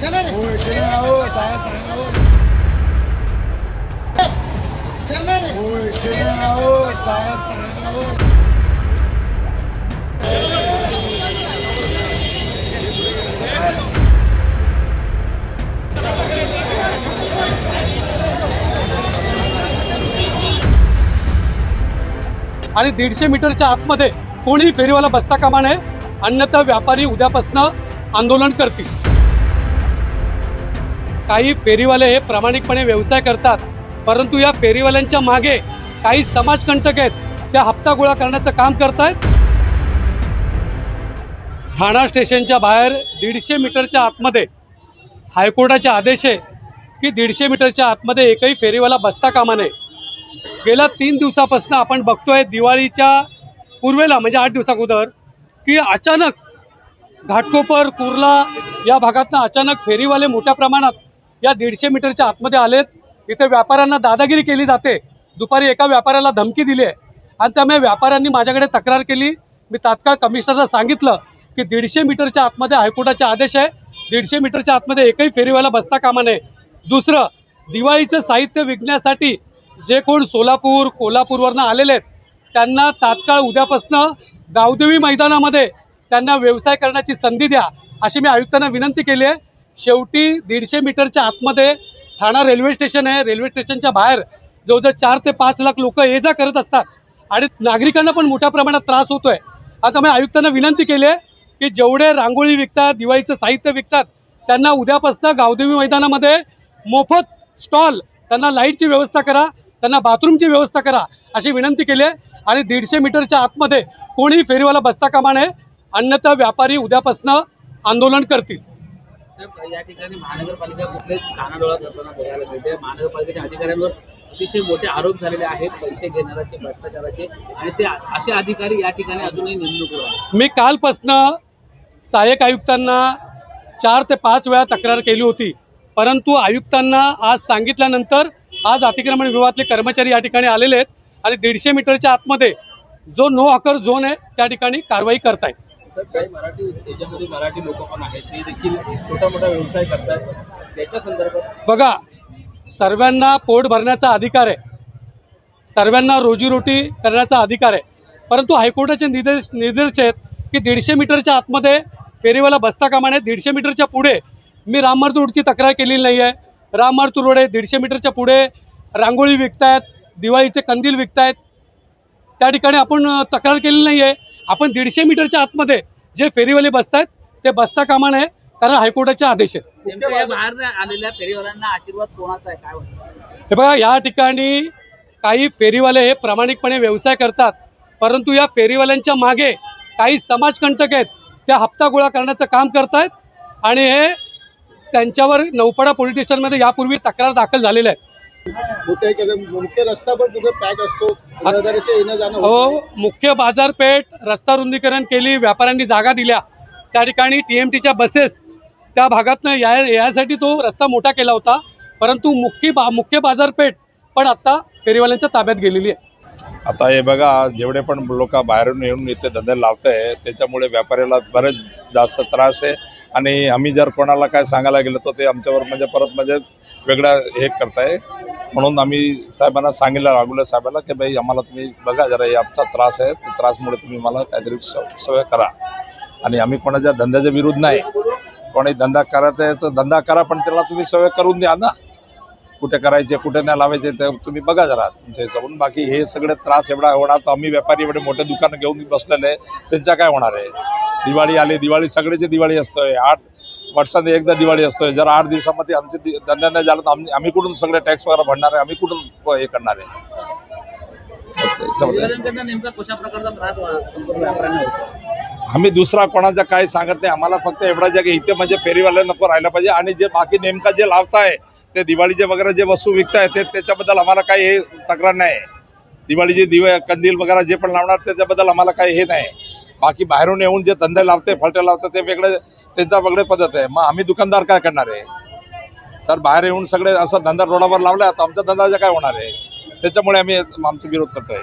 चला रे हो हो. चला रे हो हो. आणि दीडशे मीटरच्या आतमध्ये कोणी फेरीवाला बसता कामा नये अन्यथा व्यापारी उद्यापासनं आंदोलन करतील काही फेरीवाले हे प्रामाणिकपणे व्यवसाय करतात. परंतु या फेरीवाल्यांच्या मागे काही समाजकंटक आहेत. त्या हप्ता गोळा करण्याचं काम करतायत. ठाणा स्टेशनच्या बाहेर दीडशे मीटरच्या आतमध्ये हायकोर्टाचे आदेश आहे की दीडशे मीटरच्या आतमध्ये एकही फेरीवाला बसता कामा नये. गेल्या तीन दिवसापासून आपण बघतोय दिवाळीच्या पूर्वेला म्हणजे आठ दिवसाअगोदर की अचानक घाटकोपर कुर्ला या भागातनं अचानक फेरीवाले मोठ्या प्रमाणात या दीडशे मीटरच्या आतमध्ये आलेत. इथे व्यापाऱ्यांना दादागिरी केली जाते. दुपारी एका व्यापाऱ्याला धमकी दिली आहे. आणि त्यामुळे व्यापाऱ्यांनी माझ्याकडे तक्रार केली. मी तात्काळ कमिशनरला सांगितलं की दीडशे मीटरच्या आतमध्ये हायकोर्टाचे आदेश आहे. दीडशे मीटरच्या आतमध्ये एकही फेरीवाला बसता कामा नये. दुसरं दिवाळीचं साहित्य विकण्यासाठी जे कोण सोलापूर कोल्हापूरवरनं आलेले आहेत त्यांना तात्काळ उद्यापासनं गावदेवी मैदानामध्ये त्यांना व्यवसाय करण्याची संधी द्या अशी मी आयुक्तांना विनंती केली आहे. शेवटी दीडशे मीटरच्या आतमध्ये ठाणा रेल्वे स्टेशन आहे. रेल्वे स्टेशनच्या बाहेर जवळजवळ चार ते पाच लाख लोक ये जा करत असतात. आणि नागरिकांना पण मोठ्या प्रमाणात त्रास होतोय. आता मी आयुक्तांना विनंती केली आहे की जेवढे रांगोळी विकतात दिवाळीचं साहित्य विकतात त्यांना उद्यापासनं गावदेवी मैदानामध्ये मोफत स्टॉल त्यांना लाईटची व्यवस्था करा त्यांना बाथरूमची व्यवस्था करा अशी विनंती केली आहे. आणि दीडशे मीटरच्या आतमध्ये कोणी फेरीवाला बसता कामा नये अन्यथा व्यापारी उद्यापासनं आंदोलन करतील. या ठिकाणी महानगरपालिका कुठलेच कानाडोळा करताना बघायला मिळते. महानगरपालिकेच्या अधिकाऱ्यांवर अतिशय मोठे आरोप झालेले आहेत. पैसे घेणाऱ्याचे भ्रष्टाचाराचे आणि ते असे अधिकारी या ठिकाणी अजूनही नेमणूक आहेत. मी कालपासनं सहाय्यक आयुक्तांना चार ते पाच वेळा तक्रार केली होती. परंतु आयुक्तांना आज सांगितल्यानंतर आज अतिक्रमण विभागातले कर्मचारी या ठिकाणी आलेले आहेत आणि दीडशे मीटरच्या आतमध्ये जो नो अकर झोन आहे त्या ठिकाणी कारवाई करतायत. काही मराठी त्याच्यामध्ये मराठी लोक पण आहेत ते देखील छोटा मोठा व्यवसाय करतात. त्याच्या संदर्भात बघा सर्वांना पोट भरण्याचा अधिकार आहे. सर्वांना रोजीरोटी करण्याचा अधिकार आहे. परंतु हायकोर्टाचे निर्देश निर्देश आहेत की दीडशे मीटरच्या आतमध्ये फेरीवाला बसता कामा नये. दीडशे मीटरच्या पुढे मी राममार्ग रोडची तक्रार केलेली नाही आहे राममार्ग रोड आहे दीडशे मीटरच्या पुढे रांगोळी विकतायत दिवाळीचे कंदील विकतायत. त्या ठिकाणी आपण तक्रार केलेली नाही आहे आपण दीडशे मीटरच्या आतमध्ये जे फेरीवाले बसतायत ते बसता कामा नये कारण हायकोर्टाचे आदेश आहेत. नेमकं या बाहेर आलेल्या फेरीवाल्यांना आशीर्वाद कोणाचा आहे? काय वाटतं? हे बघा या ठिकाणी काही फेरीवाले हे प्रामाणिकपणे व्यवसाय करतात परंतु या फेरीवाल्यांच्या मागे काही समाजकंटक आहेत त्या हप्ता गोळा करण्याचं काम करतायत आणि हे त्यांच्यावर नौपाडा पोलीस स्टेशनमध्ये यापूर्वी तक्रार दाखल झालेल्या आहेत. मुख्य रस्ता पण पॅक असतो. हो मुख्य बाजारपेठ रस्ता रुंदीकरण केली व्यापाऱ्यांनी जागा दिल्या. त्या ठिकाणी टी एम टीच्या बसेस त्या भागातनं या यासाठी तो रस्ता मोठा केला होता. परंतु मुख्य बा मुख्य बाजारपेठ पण आत्ता फेरीवाल्यांच्या ताब्यात गेलेली आहे. आता हे बघा जेवढे पण लोक बाहेरून येऊन इथे धंदे लावत आहे त्याच्यामुळे व्यापाऱ्याला बरेच जास्त त्रास आहे. आणि आम्ही जर कोणाला काय सांगायला गेलो तर ते आमच्यावर म्हणजे परत म्हणजे वेगळा हे करताय. म्हणून आम्ही साहेबांना सांगितलं राघुले साहेबाला की भाई आम्हाला तुम्ही बघा जरा हे आमचा त्रास आहे. त्या त्रासमुळे तुम्ही मला काहीतरी स- सवय करा. आणि आम्ही कोणाच्या धंद्याच्या विरुद्ध नाही. कोणी धंदा करायचा आहे तर धंदा करा पण त्याला तुम्ही सवय करून द्या ना. कुठे करायचे कुठे नाही लावायचे ते तुम्ही बघा जरा. तुमच्या हिशोबून बाकी हे सगळे त्रास एवढा एवढा तर आम्ही व्यापारी एवढे मोठे दुकानं घेऊन बसलेले आहे. त्यांच्या काय होणार आहे? दिवाळी आली दिवाळी सगळ्याची दिवाळी असतोय. आठ वर्षात एकदा दिवाळी असतोय. जर आठ दिवसामध्ये आमचे धंदा नाही झाला तर आम्ही आम्ही कुठून सगळे टॅक्स वगैरे भरणार आहे? आम्ही कुठून हे करणार आहे? आम्ही दुसरा कोणाचा काय सांगत नाही. आम्हाला फक्त एवढा जागा इथे म्हणजे फेरीवाले नको राहायला पाहिजे. आणि जे बाकी नेमका जे लावताय ते दिवाळीचे वगैरे जे वस्तू विकताय ते त्याच्याबद्दल आम्हाला काही हे तक्रार नाही. दिवाळीचे दिवे कंदील वगैरे जे पण लावणार त्याच्याबद्दल आम्हाला काही हे नाही. बाकी बाहेरून येऊन जे धंदे लावते फलटे लावते ते वेगळे त्यांचा वेगळे पद्धत आहे. मग आम्ही दुकानदार काय करणार आहे? तर बाहेर येऊन सगळे असं धंदा रोडावर लावला तर आमचा धंदा काय होणार आहे? त्याच्यामुळे आम्ही आमचा विरोध करतोय.